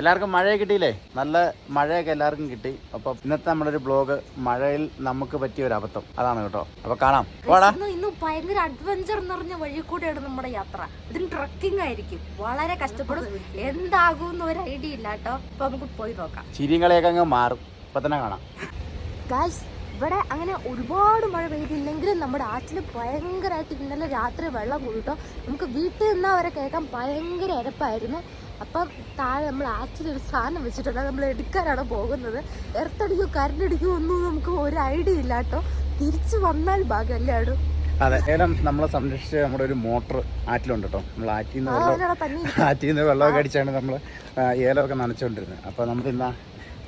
എല്ലാവർക്കും മഴയെ കിട്ടിയില്ലേ? നല്ല മഴയൊക്കെ എല്ലാവർക്കും കിട്ടി. അപ്പോൾ ഇന്നത്തെ നമ്മുടെ ഒരു ബ്ലോഗ് മഴയിൽ നമുക്ക് പറ്റിയ ഒരു അബദ്ധം. അതാണ് കേട്ടോ. അപ്പോൾ കാണാം. പോടാ. ഇന്ന് ഭയങ്കര അഡ്വഞ്ചർ എന്ന് പറഞ്ഞ വഴി കൂടെയാണ് നമ്മുടെ യാത്ര. ഇതിന് ട്രക്കിംഗ് ആയിരിക്കും. വളരെ കഷ്ടപ്പെടും. എന്താകും ഒരു ഐഡിയ ഇല്ല കേട്ടോ. അപ്പൊ നമുക്ക് പോയി നോക്കാം. ചിരിങ്ങളെയൊക്കെ അങ്ങ് മാറും. ഇപ്പം തന്നെ കാണാം. ഗായ്സ് ഇവിടെ അങ്ങനെ ഒരുപാട് മഴ പെയ്തില്ലെങ്കിലും നമ്മുടെ ആറ്റിൽ ഭയങ്കരമായിട്ട് ഇന്നലെ രാത്രി വെള്ളം കൂടിട്ടോ നമുക്ക് വീട്ടിൽ നിന്നാ വരെ കേൾക്കാൻ ഭയങ്കര ഇരപ്പായിരുന്നു അപ്പം താഴെ നമ്മൾ ആറ്റിൽ ഒരു സാധനം വെച്ചിട്ടുണ്ട്. നമ്മൾ എടുക്കാനാണ് പോകുന്നത്. എർത്തടിക്കോ കരണ്ടടിക്കോ ഒന്നും നമുക്ക് ഒരു ഐഡിയ ഇല്ല കേട്ടോ. തിരിച്ചു വന്നാൽ ഭാഗ്യമല്ലേ ആടും? അതെ ഏലം നമ്മളെ സംരക്ഷിച്ച് നമ്മുടെ ഒരു മോട്ടർ ആറ്റിലുണ്ട് കേട്ടോ. നമ്മൾ ആറ്റിൽ നിന്ന് വെള്ളം ആറ്റിൽ നിന്ന് വെള്ളമൊക്കെ അടിച്ചാണ് നമ്മൾ ഏലമൊക്കെ നനച്ചുകൊണ്ടിരുന്നത് അപ്പോൾ നമുക്ക് ഇന്ന്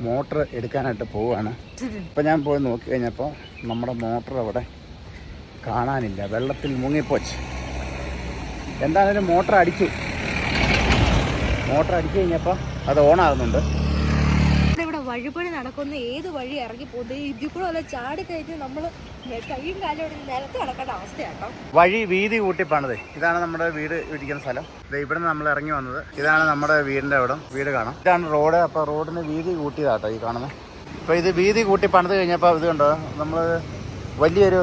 മോട്ടർ എടുക്കാനായിട്ട് പോവുകയാണ് ഇപ്പം ഞാൻ പോയി നോക്കി കഴിഞ്ഞപ്പോൾ നമ്മുടെ മോട്ടർ അവിടെ കാണാനില്ല. വെള്ളത്തിൽ മുങ്ങിപ്പോച്ച്. എന്താണെങ്കിലും മോട്ടർ അടിച്ചു. മോട്ടർ അടിച്ചു കഴിഞ്ഞപ്പോൾ അത് ഓണാകുന്നുണ്ട് ഇവിടെ വഴിപണി നടക്കുന്ന ഏത് വഴി ഇറങ്ങി പോകുന്നത്? ഇതിൽ കൂടെ വല്ല ചാടി കഴിഞ്ഞ് നമ്മൾ കൈയും കാലും ഇവിടെ നിലത്ത് കിടക്കേണ്ട അവസ്ഥയാട്ടോ. വഴി വീതി കൂട്ടി പണിത്. ഇതാണ് നമ്മുടെ വീട് ഇരിക്കുന്ന സ്ഥലം. ഇവിടെ നിന്ന് നമ്മൾ ഇറങ്ങി വന്നത്. ഇതാണ് നമ്മുടെ വീടിന്റെ അവിടെ വീട് കാണാം. ഇതാണ് റോഡ്. അപ്പോൾ റോഡിന് വീതി കൂട്ടിയതാട്ടോ ഈ കാണുന്നത് അപ്പൊ ഇത് വീതി കൂട്ടി പണിത് കഴിഞ്ഞപ്പോൾ ഇത് കണ്ടോ? നമ്മൾ വലിയൊരു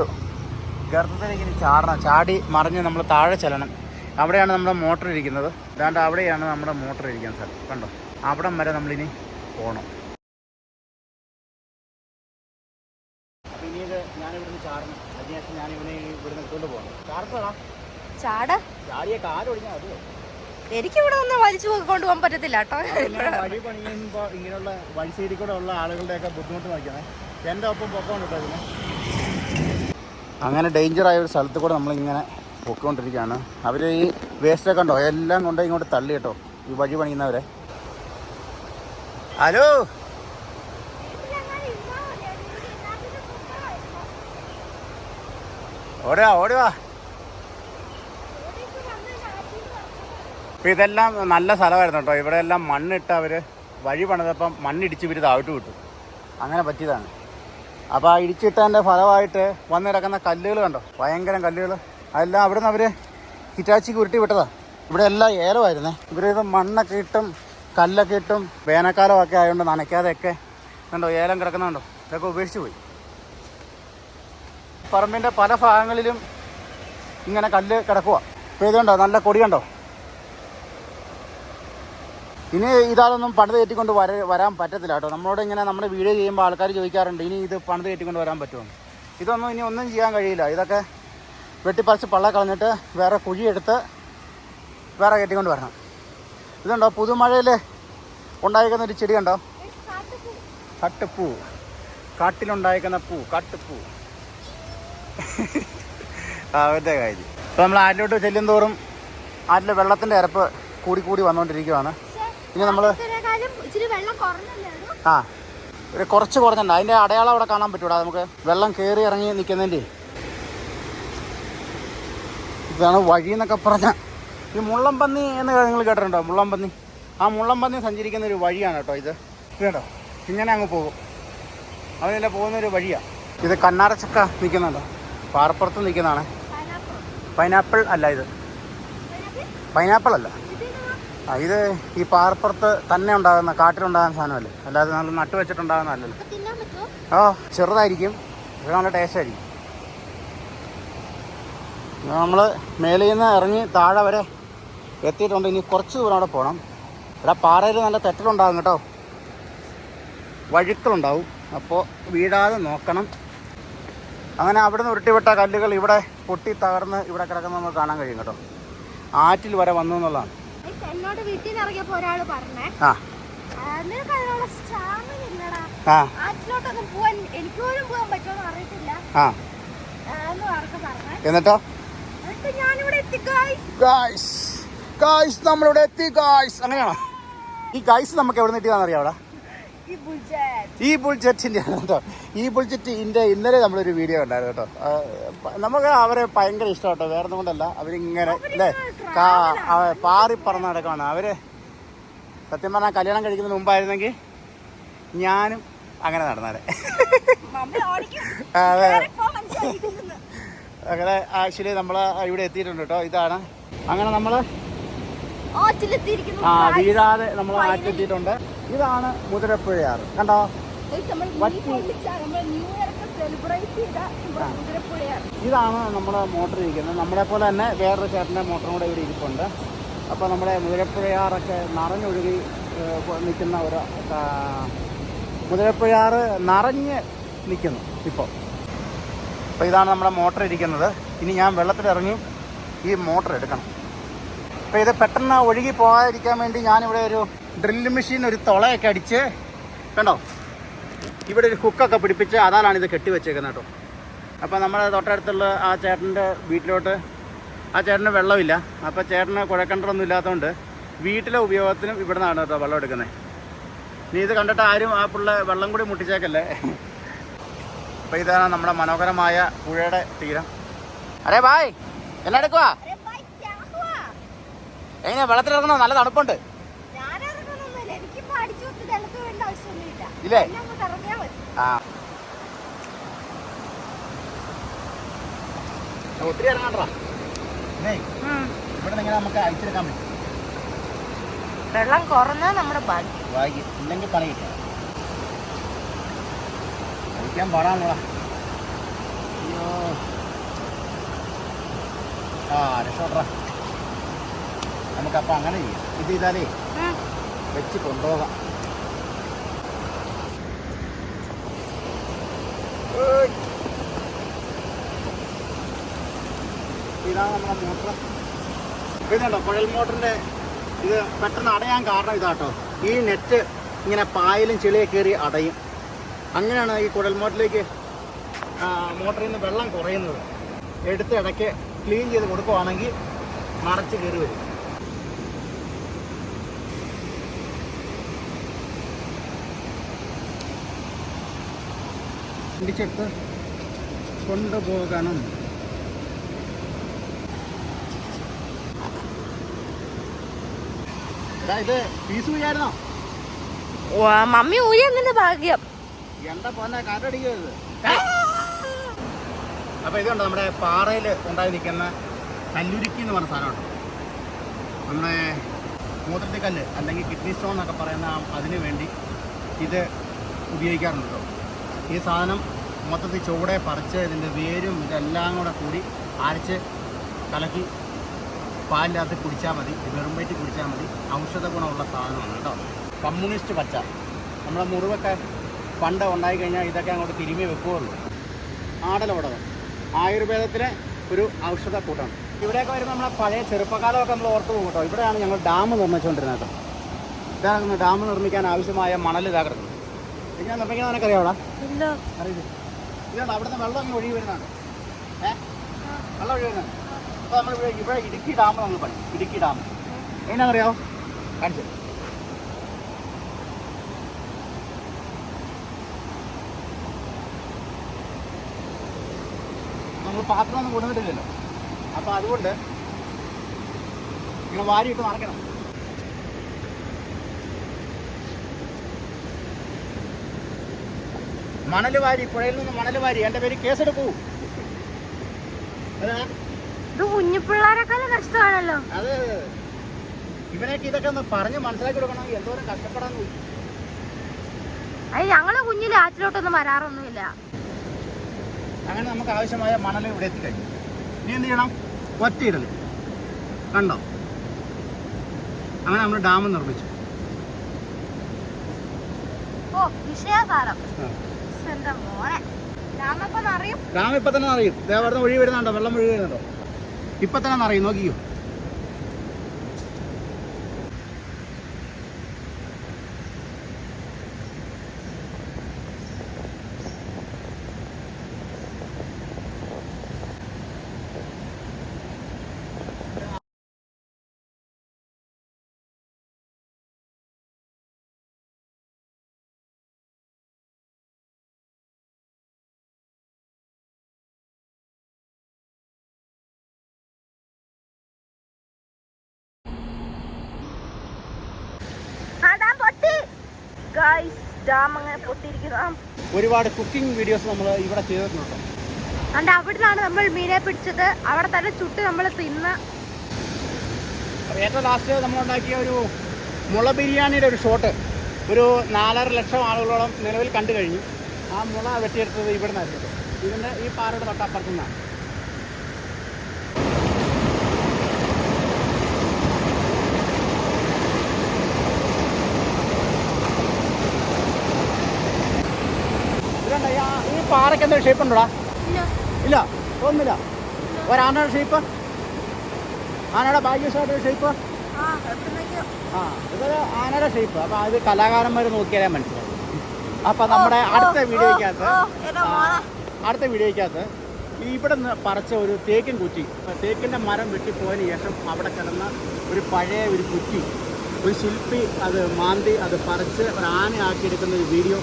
ഗർഭത്തിലേക്ക് ഇനി ചാടണം. ചാടി മറിഞ്ഞ് നമ്മൾ താഴെ ചെല്ലണം. അവിടെയാണ് നമ്മുടെ മോട്ടർ ഇരിക്കുന്നത്. ഇതാണ്ട് അവിടെയാണ് നമ്മുടെ മോട്ടർ ഇരിക്കുന്നത് സ്ഥലം കണ്ടോ? അവിടം വരെ നമ്മളിനി പോകണം അപ്പം ഇനി ഇത് ഞാനിവിടുന്ന് ചാടണം. അതിനുശേഷം ഞാൻ ഇവനെ എടുത്തുകൊണ്ട് പോകണം ചാർപ്പടാ ചാട. ചാടിയ കാലൊടിഞ്ഞാൽ അത് എനിക്ക് ഇവിടെ ഒന്നും വലിച്ചു കൊണ്ടുപോകാൻ പറ്റത്തില്ല കേട്ടോ. വഴി പണിയുമ്പോൾ ഇങ്ങനെയുള്ള വഴി സൈഡിൽ കൂടെ ഉള്ള ആളുകളുടെയൊക്കെ ബുദ്ധിമുട്ട് നോക്കണേ എന്റെ ഒപ്പം പൊക്കമാണ് കേട്ടോ ഇതിന്. അങ്ങനെ ഡേഞ്ചറായ ഒരു സ്ഥലത്ത് കൂടെ നമ്മളിങ്ങനെ പൊക്കോണ്ടിരിക്കുകയാണ്. അവർ ഈ വേസ്റ്റൊക്കെ ഉണ്ടോ? എല്ലാം കൊണ്ട് ഇങ്ങോട്ട് തള്ളി കേട്ടോ. ഈ വഴി പണിയുന്നവരെ. ഹലോ? ഓടുക ഓടുക അപ്പോൾ ഇതെല്ലാം നല്ല സ്ഥലമായിരുന്നു കേട്ടോ. ഇവിടെ എല്ലാം മണ്ണിട്ട് അവർ വഴി പണിതപ്പം മണ്ണിടിച്ച് ഇവർ താഴ്ത്തു വിട്ടു. അങ്ങനെ പറ്റിയതാണ്. അപ്പോൾ ആ ഇടിച്ചിട്ടതിന്റെ ഫലമായിട്ട് വന്ന് കിടക്കുന്ന കല്ലുകൾ കണ്ടോ? ഭയങ്കരം കല്ലുകൾ അതെല്ലാം അവിടെ നിന്ന് അവർ ഹിറ്റാച്ചിക്ക് ഉരുട്ടി വിട്ടതാ. ഇവിടെ എല്ലാം ഏലമായിരുന്നേ. ഇവരിത് മണ്ണൊക്കെ ഇട്ടും കല്ലൊക്കെ ഇട്ടും വേനൽക്കാലമൊക്കെ ആയതുകൊണ്ട് നനയ്ക്കാതെയൊക്കെ കണ്ടോ ഏലം കിടക്കുന്നുണ്ടോ ഇതൊക്കെ ഉപേക്ഷിച്ച് പോയി. പറമ്പിന്റെ പല ഭാഗങ്ങളിലും ഇങ്ങനെ കല്ല് കിടക്കുക ഇപ്പോൾ ഇതുണ്ടോ നല്ല കൊടി കണ്ടോ? ഇനി ഇതാളൊന്നും പണിത് കയറ്റിക്കൊണ്ട് വര വരാൻ പറ്റത്തില്ല കേട്ടോ. നമ്മളോട് ഇങ്ങനെ നമ്മുടെ വീഡിയോ ചെയ്യുമ്പോൾ ആൾക്കാർ ചോദിക്കാറുണ്ട് ഇനി ഇത് പണിത് കയറ്റിക്കൊണ്ട് വരാൻ പറ്റുമോ? ഇതൊന്നും ഇനി ഒന്നും ചെയ്യാൻ കഴിയില്ല. ഇതൊക്കെ വെട്ടിപ്പറിച്ച് പള്ള കളഞ്ഞിട്ട് വേറെ കുഴിയെടുത്ത് വേറെ കയറ്റിക്കൊണ്ട് വരണം. ഇതുണ്ടോ? പുതുമഴയിൽ ഉണ്ടായിരിക്കുന്ന ഒരു ചെടി കണ്ടോ? കട്ടുപ്പൂ കാട്ടിലുണ്ടായിരിക്കുന്ന പൂ. കാട്ടുപൂ. അവരുടെ കാര്യം. ഇപ്പോൾ നമ്മൾ ആറ്റിലോട്ട് ചെല്ലും തോറും ആറ്റിലെ വെള്ളത്തിന്റെ ഇരപ്പ് കൂടി കൂടി വന്നുകൊണ്ടിരിക്കുവാണ്. ഇനി നമ്മൾ ഇച്ചിരി വെള്ളം കുറഞ്ഞല്ലേ ആ ഒരു കുറച്ച് കുറഞ്ഞുണ്ട് അതിന്റെ അടയാളം അവിടെ കാണാൻ പറ്റൂടാ. നമുക്ക് വെള്ളം കയറി ഇറങ്ങി നിൽക്കുന്നതിന്റെ ഇതാണ് വഴി എന്നൊക്കെ പറഞ്ഞ ഈ മുള്ളംപന്നി എന്ന് നിങ്ങൾ കേട്ടിട്ടുണ്ടോ? മുള്ളംപന്നി. ആ മുള്ളംപന്നി സഞ്ചരിക്കുന്ന ഒരു വഴിയാണ് കേട്ടോ ഇത്. ഇത് കേട്ടോ ഇങ്ങനെ അങ്ങ് പോകും. അവനെല്ലാം പോകുന്ന ഒരു വഴിയാണ് ഇത് കന്നാരച്ചക്ക നിൽക്കുന്നുണ്ടോ? പാറപ്പുറത്ത് നിൽക്കുന്നതാണ്. പൈനാപ്പിൾ അല്ല ഇത്. പൈനാപ്പിൾ അല്ല. ആ ഇത് ഈ പാറപ്പുറത്ത് തന്നെ ഉണ്ടാകുന്ന കാട്ടിലുണ്ടാകുന്ന സാധനമല്ലേ? അല്ലാതെ നമ്മൾ നട്ടുവെച്ചിട്ടുണ്ടാകുന്ന അല്ലല്ലോ. തിന്നാൻ ആ ചെറുതായിരിക്കും. ഇത് നല്ല ടേസ്റ്റ് ആയിരിക്കും. നമ്മൾ മേലെ നിന്ന് ഇറങ്ങി താഴെ വരെ എത്തിയിട്ടുണ്ട്. ഇനി കുറച്ച് ദൂരം അവിടെ പോകണം ഇവിടെ പാറയിൽ നല്ല തെറ്റലുണ്ടാകും കേട്ടോ. വഴുക്കളുണ്ടാവും അപ്പോൾ വീഴാതെ നോക്കണം. അങ്ങനെ അവിടെ നിന്ന് ഉരുട്ടിവിട്ട കല്ലുകൾ ഇവിടെ പൊട്ടി തകർന്ന് ഇവിടെ കിടക്കുന്ന നമുക്ക് കാണാൻ കഴിയും കേട്ടോ. ആറ്റിൽ വരെ വന്നു എന്നുള്ളതാണ്. ഗയ്സ്, എന്നോട് വീട്ടിൽ നിന്ന് ഇറങ്ങിയപ്പോ ഒരാൾ പറഞ്ഞേ ആ. "ആ, നിനക്ക് അതിനുള്ള ഇല്ലടാ. ആ. ആറ്റിലോട്ടൊന്നും പോവാൻ എനിക്ക് പോലും പോകാൻ അറിയത്തില്ല. എന്നിട്ടോ? ഗായ്സ് ഗായ്സ് നമ്മളിവിടെ എത്തി ഗായ്സ് അങ്ങനെയാണോ? ഈ ഗായ്സ് നമുക്ക് എവിടെ നിന്ന് അറിയാം ഈ ബുൾജറ്റ് ബുൾജെറ്റിന്റെ കേട്ടോ. ഈ ബുൾജെറ്റിന്റെ ഇന്നലെ നമ്മളൊരു വീഡിയോ ഉണ്ടായിരുന്നു കേട്ടോ. നമുക്ക് അവരെ ഭയങ്കര ഇഷ്ടം കേട്ടോ വേറെ ഒന്നും കൊണ്ടല്ല. അവരിങ്ങനെ അല്ലേ പാറി പറന്ന് നടക്കുകയാണ് അവർ സത്യം പറഞ്ഞാൽ കല്യാണം കഴിക്കുന്നതിന് മുമ്പായിരുന്നെങ്കിൽ ഞാനും അങ്ങനെ നടന്നാലേ. അതെ. അങ്ങനെ ആക്ച്വലി നമ്മൾ ഇവിടെ എത്തിയിട്ടുണ്ട് കേട്ടോ ഇതാണ്. അങ്ങനെ നമ്മൾ ആ. വീഴാതെ നമ്മൾ ആറ്റിലെത്തിയിട്ടുണ്ട്. ആറ്റെത്തിയിട്ടുണ്ട് ഇതാണ് മുതിരപ്പുഴയാറ് കണ്ടോ? ഇതാണ് നമ്മുടെ മോട്ടർ ഇരിക്കുന്നത്. നമ്മളെ പോലെ തന്നെ വേറൊരു ചേട്ടന്റെ മോട്ടറും കൂടെ ഇവിടെ ഇരിപ്പുണ്ട്. അപ്പോൾ നമ്മുടെ മുതിരപ്പുഴയാറൊക്കെ നിറഞ്ഞൊഴുകി നിൽക്കുന്ന ഒരു മുതിരപ്പുഴയാറ് നിറഞ്ഞ് നിൽക്കുന്നു ഇപ്പോൾ അപ്പോൾ ഇതാണ് നമ്മുടെ മോട്ടർ ഇരിക്കുന്നത്. ഇനി ഞാൻ വെള്ളത്തിലിറങ്ങി ഈ മോട്ടർ എടുക്കണം. അപ്പോൾ ഇത് പെട്ടെന്ന് ഒഴുകി പോകാതിരിക്കാൻ വേണ്ടി ഞാനിവിടെ ഒരു ഡ്രില്ല് മെഷീൻ ഒരു തുളയൊക്കെ അടിച്ച് കണ്ടോ? ഇവിടെ ഒരു ഹുക്കൊക്കെ പിടിപ്പിച്ച് അതാലാണ് ഇത് കെട്ടിവെച്ചേക്കുന്നത് കേട്ടോ. അപ്പോൾ നമ്മുടെ തൊട്ടടുത്തുള്ള ആ ചേട്ടന്റെ വീട്ടിലോട്ട് ആ ചേട്ടന് വെള്ളമില്ല. അപ്പോൾ ചേട്ടന് കുഴക്കണ്ടറൊന്നും ഇല്ലാത്തതുകൊണ്ട് വീട്ടിലെ ഉപയോഗത്തിനും ഇവിടെ നിന്നാണ് കേട്ടോ വെള്ളം എടുക്കുന്നത്. നീ ഇത് കണ്ടിട്ട് ആരും ആ പിള്ള വെള്ളം കൂടി മുട്ടിച്ചേക്കല്ലേ? അപ്പോൾ ഇതാണ് നമ്മുടെ മനോഹരമായ പുഴയുടെ തീരം. അരേ ബായ് എന്നാ എടുക്കുവാ? വെള്ളത്തിലിറങ്ങണോ നല്ല തണുപ്പുണ്ട്. ഇല്ലേ? ആ. ഒത്തിരി ഇറങ്ങാണ്ടാ ഇവിടെ നമുക്ക് അയച്ചെടുക്കാൻ പറ്റും? വെള്ളം കുറഞ്ഞാ നമ്മുടെ ഭാഗ്യം. വായിക്കും ഇല്ലെങ്കിൽ പണിയില്ല. കഴിക്കാൻ പാടാണോടാ അയ്യോ ആ രക്ഷപ്പെടാ നമുക്കപ്പോൾ അങ്ങനെ ചെയ്യാം ഇത് ചെയ്താലേ വെച്ച് കൊണ്ടുപോകാം. ഇതാണ് നമ്മുടെ മോട്ടർ ഇതുണ്ടോ കുഴൽ മോട്ടറിന്റെ ഇത് പെട്ടെന്ന് അടയാൻ കാരണം ഇതാട്ടോ ഈ നെറ്റ് ഇങ്ങനെ പായലും ചെളിയൊക്കെ കയറി അടയും അങ്ങനെയാണ് ഈ കുഴൽ മോട്ടറിലേക്ക് മോട്ടറിൽ നിന്ന് വെള്ളം കുറയുന്നത്. എടുത്ത് ഇടയ്ക്ക് ക്ലീൻ ചെയ്ത് കൊടുക്കുവാണെങ്കിൽ മറച്ച് കയറി വരും. ഇടിച്ചെടുത്ത് കൊണ്ടുപോകണം. ഇത് പീസ് ചെയ്യായിരുന്നോ മമ്മി ഊരിയെന്നെ ഭാഗ്യം. എന്താ പോന്നെ? കാറ്റടിക്കരുത് അപ്പൊ ഇതുണ്ട് നമ്മുടെ പാറയിൽ ഉണ്ടായി നിൽക്കുന്ന കല്ലുരുക്കി എന്ന് പറഞ്ഞ സാധനമുണ്ട്. നമ്മുടെ മൂത്രത്തി കല്ല് അല്ലെങ്കിൽ കിഡ്നി സ്റ്റോൺ എന്നൊക്കെ പറയുന്ന അതിനു അതിന് വേണ്ടി ഇത് ഉപയോഗിക്കാറുണ്ട്. ഈ സാധനം മൊത്തത്തിൽ ചുവടെ പറിച്ച് ഇതിന്റെ വേരും ഇതെല്ലാം കൂടെ കൂടി അരച്ച് കലക്കി പാലിനകത്ത് കുടിച്ചാൽ മതി. വെറും വയറ്റിൽ കുടിച്ചാൽ മതി. ഔഷധ ഗുണമുള്ള സാധനമാണ് കേട്ടോ. കമ്മ്യൂണിസ്റ്റ് പച്ച. നമ്മുടെ മുറിവൊക്കെ പണ്ട് ഉണ്ടായി കഴിഞ്ഞാൽ ഇതൊക്കെ അങ്ങോട്ട് തിരുമ്മി വെക്കുകയുള്ളൂ ആടലോടകം ആയുർവേദത്തിലെ ഒരു ഔഷധ കൂട്ടാണ്. ഇവിടെയൊക്കെ വരുമ്പോൾ നമ്മളെ പഴയ ചെറുപ്പകാലമൊക്കെ നമ്മൾ ഓർത്ത് പോകും കേട്ടോ. ഇവിടെയാണ് ഞങ്ങൾ ഡാം നിർമ്മിച്ചുകൊണ്ടിരുന്നത് ഇതാണ് ഡാം നിർമ്മിക്കാൻ ആവശ്യമായ മണൽ ഇതാ കിടക്കുന്നത്. ഞാൻ നിർമ്മിക്കുന്നത് നിനക്കറിയാവടാ? ഇല്ല. അറിയില്ല ഇതാണ് അവിടുന്ന് വെള്ളം അങ്ങ് ഒഴുകി വരുന്നതാണ്. ഏഹ് വെള്ളം ഒഴുകി വരുന്നത് അപ്പോൾ നമ്മൾ ഇവിടെ ഇടുക്കി ഡാം നമ്മൾ പണി ഇടുക്കി ഡാം. എങ്ങനെയാണെന്നറിയാമോ കാണിച്ചു തരാം. പാത്രം ഒന്നും കൊടുത്തിട്ടില്ലല്ലോ അപ്പോൾ അതുകൊണ്ട് ഇങ്ങനെ വാരിയിട്ട് നടക്കണം മണൽ വാരി പുഴയിൽ നിന്ന് മണൽ വാരി എന്റെ പേര് കേസെടുക്കൂ. ഇത് കുഞ്ഞു പിള്ളേരെക്കാളും കഷ്ടമാണല്ലോ. അത്. ഇവനൊക്കെ ഇതൊക്കെ ഒന്ന് പറഞ്ഞ് മനസ്സിലാക്കി കൊടുക്കണമെങ്കിൽ എന്തോരം കഷ്ടപ്പെടാൻ അത് ഞങ്ങൾ കുഞ്ഞിലെ ആറ്റിലോട്ടൊന്നും വരാറൊന്നുമില്ല. അങ്ങനെ നമുക്ക് ആവശ്യമായ മണൽ ഇവിടെ എത്തിക്കഴിഞ്ഞു. ഇനി എന്ത് ചെയ്യണം? ഒറ്റയിടൽ കണ്ടോ? അങ്ങനെ നമ്മൾ ഡാം നിർമ്മിച്ചു. ഡാം ഇപ്പൊ തന്നെ അറിയും. ദേവർന്ന് ഒഴി വരുന്നുണ്ടോ? വെള്ളം ഒഴി വരുന്നുണ്ടോ? ഇപ്പൊ തന്നെ അറിയും. നോക്കിയോ ആ ഡാം പൊട്ടി ഗൈസ് ഡാം അങ്ങനെ പൊട്ടിയിരിക്കുന്നു. ആ ഒരുപാട് കുക്കിംഗ് വീഡിയോസ് നമ്മൾ ഇവിടെ ചെയ്തിട്ടുണ്ട്. അണ്ട് അവിടുന്നാണ് നമ്മൾ മീനെ പിടിച്ചത്. അവിടെ തന്നെ ചുട്ട് നമ്മൾ തിന്ന്. ഏറ്റവും ലാസ്റ്റ് നമ്മൾ ഉണ്ടാക്കിയ ഒരു മുള ബിരിയാണിയുടെ ഒരു ഷോട്ട് ഒരു നാലര ലക്ഷം ആളുകളോളം നിലവിൽ കണ്ടു കഴിഞ്ഞു. ആ മുള വെട്ടിയെടുത്തത് ഇവിടെ നിന്നായിരുന്നു ഇതിന്റെ ഈ പാറയുടെ തൊട്ടപ്പുറത്തു നിന്നാണ് ഇതുണ്ട്, ഈ ആ- ഈ പാറയ്ക്ക് എന്തൊരു ഷേപ്പ് ഉണ്ടോടാ? ഇല്ല. ഒന്നുമില്ല. ഒരാനയുടെ ഷേപ്പ് ആനയുടെ ഭാഗ്യശാലിയുടെ ഷേപ്പ് ആ ഇതൊരു ആനയുടെ ഷേപ്പ് അപ്പൊ അത് കലാകാരന്മാർ നോക്കിയാലേ മനസ്സിലാവും. അപ്പൊ നമ്മുടെ അടുത്ത വീഡിയോയ്ക്കകത്ത് അടുത്ത വീഡിയോയ്ക്കകത്ത് ഈ ഇവിടെ നിന്ന് പറിച്ച ഒരു തേക്കിൻ കുറ്റി. അപ്പൊ തേക്കിന്റെ മരം വെട്ടിപ്പോയതിന് ശേഷം അവിടെ കിടന്ന ഒരു പഴയ ഒരു കുറ്റി. ഒരു ശില്പി അത് മാന്തി അത് പറിച്ച് ഒരു ആനയാക്കിയെടുക്കുന്ന ഒരു വീഡിയോ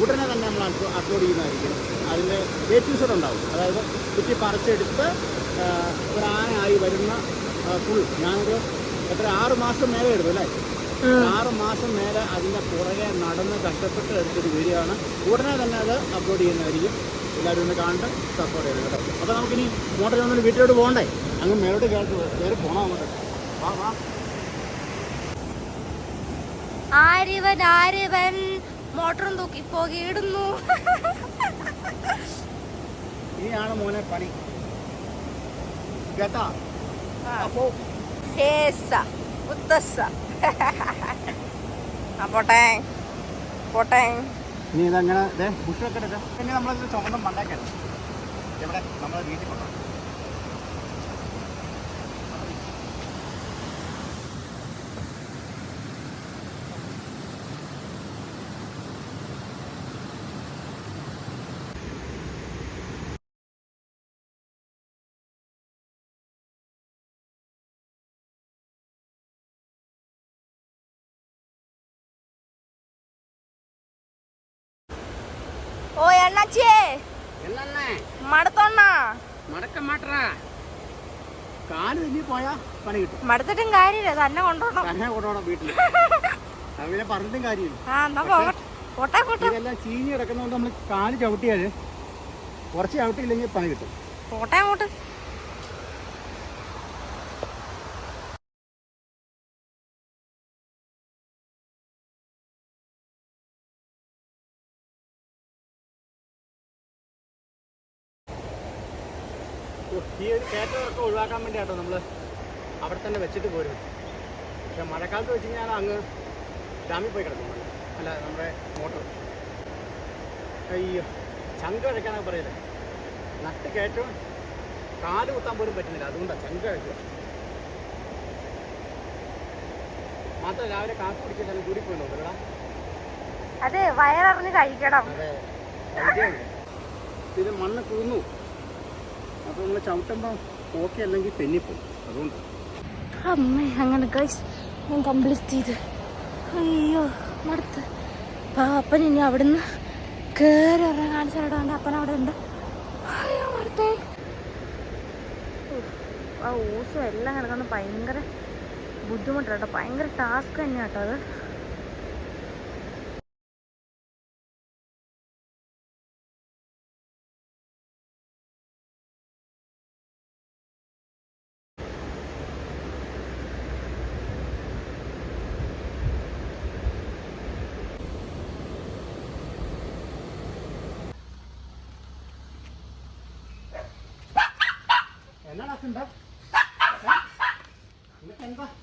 ഉടനെ തന്നെ നമ്മൾ അപ്ലോഡ് ചെയ്യുന്നതായിരിക്കും. അതിന്റെ എപ്പിസോഡ് ഉണ്ടാവും. അതായത് കുറ്റി പറിച്ചെടുത്ത് ഒരു ആനയായി വരുന്ന ഫുൾ ഞാനൊരു എത്ര ആറ് മാസം മേലെ എടുത്തു അല്ലേ? ആറ് മാസം മേലെ അതിന്റെ പുറകെ നടന്ന് കഷ്ടപ്പെട്ട് എടുത്തൊരു വീഡിയോ ആണ് ഉടനെ തന്നെ അത് അപ്ലോഡ് ചെയ്യുന്നതായിരിക്കും. എല്ലാവരും ഒന്ന് കണ്ട് സപ്പോർട്ട് ചെയ്യണം കേട്ടോ. അപ്പോൾ നമുക്കിനി മോട്ടർ ഒന്നും വീട്ടിലോട്ട് പോകണ്ടേ? അങ്ങ് മേലോട്ട് കേട്ട് കയറി പോകണം അങ്ങോട്ട്. വാ വാ. ആര്യവൻ ആര്യവൻ മോട്ടറും തൂക്കി പോകിയിടുന്നു ഇനിയാണ് മോനെ പണി. കേട്ടാ? അപ്പോ പോട്ടെ. പോട്ടെ. ഇനി ഇതങ്ങനെ? ബുഷൊക്കെ പിന്നെ നമ്മളത് ചുമന്ന മണ്ടാക്കരുത് എവിടെ? നമ്മളെ വീട്ടിൽ കൊണ്ടുപോകും ഓ അണ്ണാച്ചിയേ എന്നേ മടുത്തോണ്ണ. മടക്ക മാട്ടറാ കാൽ തെന്നി പോയാ പണി കിട്ടും. മടുത്തിട്ടും കാര്യമില്ല തന്നെ കൊണ്ടോണം തന്നെ കൊണ്ടുപോകണം വീട്ടിൽ അവനെ പറഞ്ഞിട്ടും കാര്യമില്ല. ആ എന്നാ പോട്ടെ പോട്ടെ. ഇതെല്ലാം ചീഞ്ഞ് കിടക്കുന്നതുകൊണ്ട് നമ്മൾ കാൽ ചവിട്ടിയാൽ കുറച്ച് ചവിട്ടിയില്ലെങ്കിൽ പണി കിട്ടും. പോട്ടെ അങ്ങോട്ട് ഓ, ഈ ഒരു കയറ്റമൊക്കെ ഒഴിവാക്കാൻ വേണ്ടിയാട്ടോ നമ്മൾ അവിടെ തന്നെ വെച്ചിട്ട് പോരും പക്ഷെ മഴക്കാലത്ത് വെച്ച് കഴിഞ്ഞാൽ അങ്ങ് ഡാമിൽ പോയി കിടക്കും. അല്ല നമ്മുടെ മോട്ടർ. അയ്യോ ചങ്ക കഴിക്കാനൊക്കെ പറയില്ലേ നട്ട് കയറ്റവും കാൽ കുത്താൻ പോലും പറ്റുന്നില്ല. അതുകൊണ്ടാണ് ചങ്ക കഴിക്കുക മാത്രം രാവിലെ കാപ്പി കുടിച്ചിട്ടാണ് കൂടി പോയി നോക്കലടാ അതെ വയററിഞ്ഞ് കഴിക്കണം. അതെ ഐഡിയയുണ്ട്. ഇത് മണ്ണ് കുന്നു അപ്പോൾ നമ്മൾ ചവിട്ടുമ്പോൾ ഓക്കെ അല്ലെങ്കിൽ തെന്നിപ്പോവും. അതുകൊണ്ട്. അമ്മേ അങ്ങനെ ഗൈസ് ഞാൻ കംപ്ലീറ്റ് ചെയ്ത്. അയ്യോ മടുത്ത്. പാപ്പൻ ഇനി അവിടുന്ന് കയറി ഇറങ്ങാൻ കാണിച്ചിടാണ്ട് അപ്പൻ അവിടെ ഉണ്ട്. അയ്യോ മടുത്തേ. ആ ഊസും എല്ലാം കിടക്കുന്ന ഭയങ്കര ബുദ്ധിമുട്ടാട്ടോ ഭയങ്കര ടാസ്ക് തന്നെയാണ് കേട്ടോ അത്.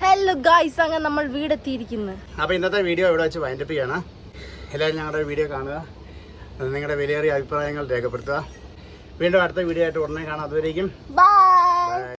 ഹലോ ഗായ്സ് അങ്ങനെ നമ്മൾ വീടെത്തിയിരിക്കുന്നു. അപ്പോൾ ഇന്നത്തെ വീഡിയോ ഇവിടെ വെച്ച് വൈൻഡപ്പ് ചെയ്യാണ്. എല്ലാവരും ഞങ്ങളുടെ വീഡിയോ കാണുക. നിങ്ങളുടെ വിലയേറിയ അഭിപ്രായങ്ങൾ രേഖപ്പെടുത്തുക. വീണ്ടും അടുത്ത വീഡിയോ ആയിട്ട് ഉടനെ കാണാം. അതുവരേക്കും. ബൈ